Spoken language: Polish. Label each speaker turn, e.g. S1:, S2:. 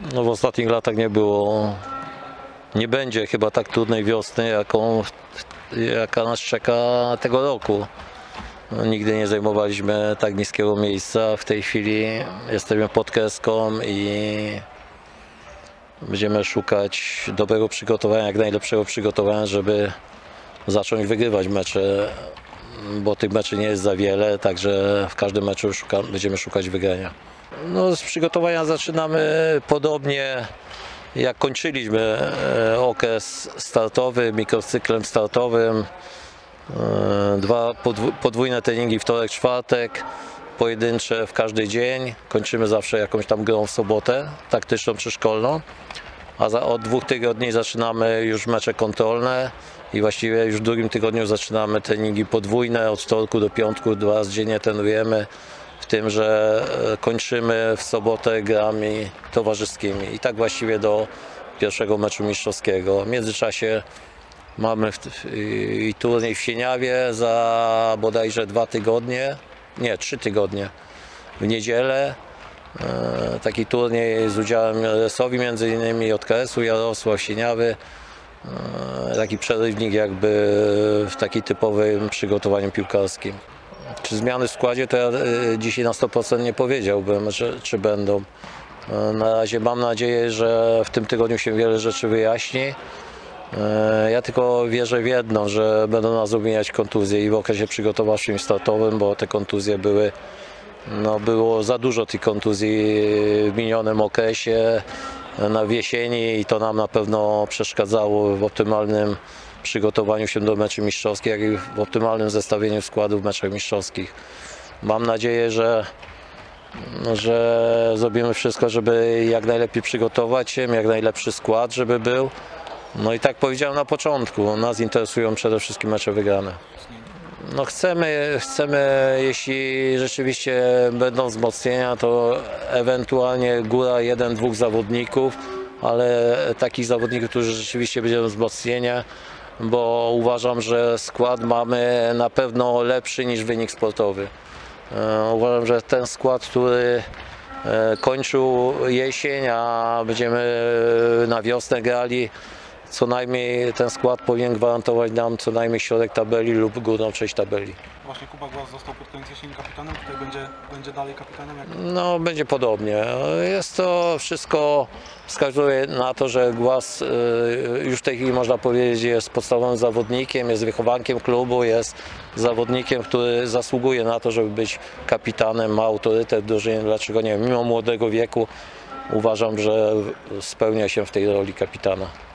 S1: No w ostatnich latach nie było, nie będzie chyba tak trudnej wiosny, jaką, jaka nas czeka tego roku. No, nigdy nie zajmowaliśmy tak niskiego miejsca. W tej chwili jesteśmy pod kreską i będziemy szukać dobrego przygotowania, jak najlepszego przygotowania, żeby zacząć wygrywać mecze, bo tych meczy nie jest za wiele, także w każdym meczu będziemy szukać wygrania. No, z przygotowania zaczynamy podobnie jak kończyliśmy e, okres startowy, mikrocyklem startowym. E, Dwa podw- podwójne treningi wtorek, czwartek, pojedyncze w każdy dzień. Kończymy zawsze jakąś tam grą w sobotę, taktyczną czy szkolną. A za, od dwóch tygodni zaczynamy już mecze kontrolne i właściwie już w drugim tygodniu zaczynamy treningi podwójne. Od wtorku do piątku dwa razy dziennie trenujemy. W tym, że e, kończymy w sobotę grami towarzyskimi. I tak właściwie do pierwszego meczu mistrzowskiego. W międzyczasie mamy w, i turniej w Sieniawie za bodajże dwa tygodnie, nie, trzy tygodnie w niedzielę. E, Taki turniej z udziałem RS-owi między innymi JKS-u Jarosław Sieniawy. E, Taki przerywnik jakby w takim typowym przygotowaniu piłkarskim. Czy zmiany w składzie, to ja e, dzisiaj na 100% nie powiedziałbym, że, czy będą. E, Na razie mam nadzieję, że w tym tygodniu się wiele rzeczy wyjaśni. E, Ja tylko wierzę w jedno, że będą nas obijać kontuzje i w okresie przygotowawczym startowym, bo te kontuzje były, no było za dużo tych kontuzji w minionym okresie, na w jesieni i to nam na pewno przeszkadzało w optymalnym przygotowaniu się do meczy mistrzowskich, jak i w optymalnym zestawieniu składów w meczach mistrzowskich. Mam nadzieję, że że zrobimy wszystko, żeby jak najlepiej przygotować się, jak najlepszy skład, żeby był. No i tak powiedziałem na początku, nas interesują przede wszystkim mecze wygrane. No chcemy, chcemy, jeśli rzeczywiście będą wzmocnienia, to ewentualnie góra jeden, dwóch zawodników, ale takich zawodników, którzy rzeczywiście będą wzmocnienia, bo uważam, że skład mamy na pewno lepszy niż wynik sportowy. E, Uważam, że ten skład, który e, kończył jesień, a będziemy na wiosnę grali, co najmniej ten skład powinien gwarantować nam co najmniej środek tabeli lub górną część tabeli.
S2: Właśnie Kuba Głaz został pod koniec jesieni kapitanem, tutaj będzie, będzie dalej kapitanem. Jak...
S1: No, będzie podobnie. Jest to wszystko, wskazuje na to, że Głaz y, już w tej chwili można powiedzieć jest podstawowym zawodnikiem, jest wychowankiem klubu, jest zawodnikiem, który zasługuje na to, żeby być kapitanem, ma autorytet w drużynie, dlaczego nie, mimo młodego wieku uważam, że spełnia się w tej roli kapitana.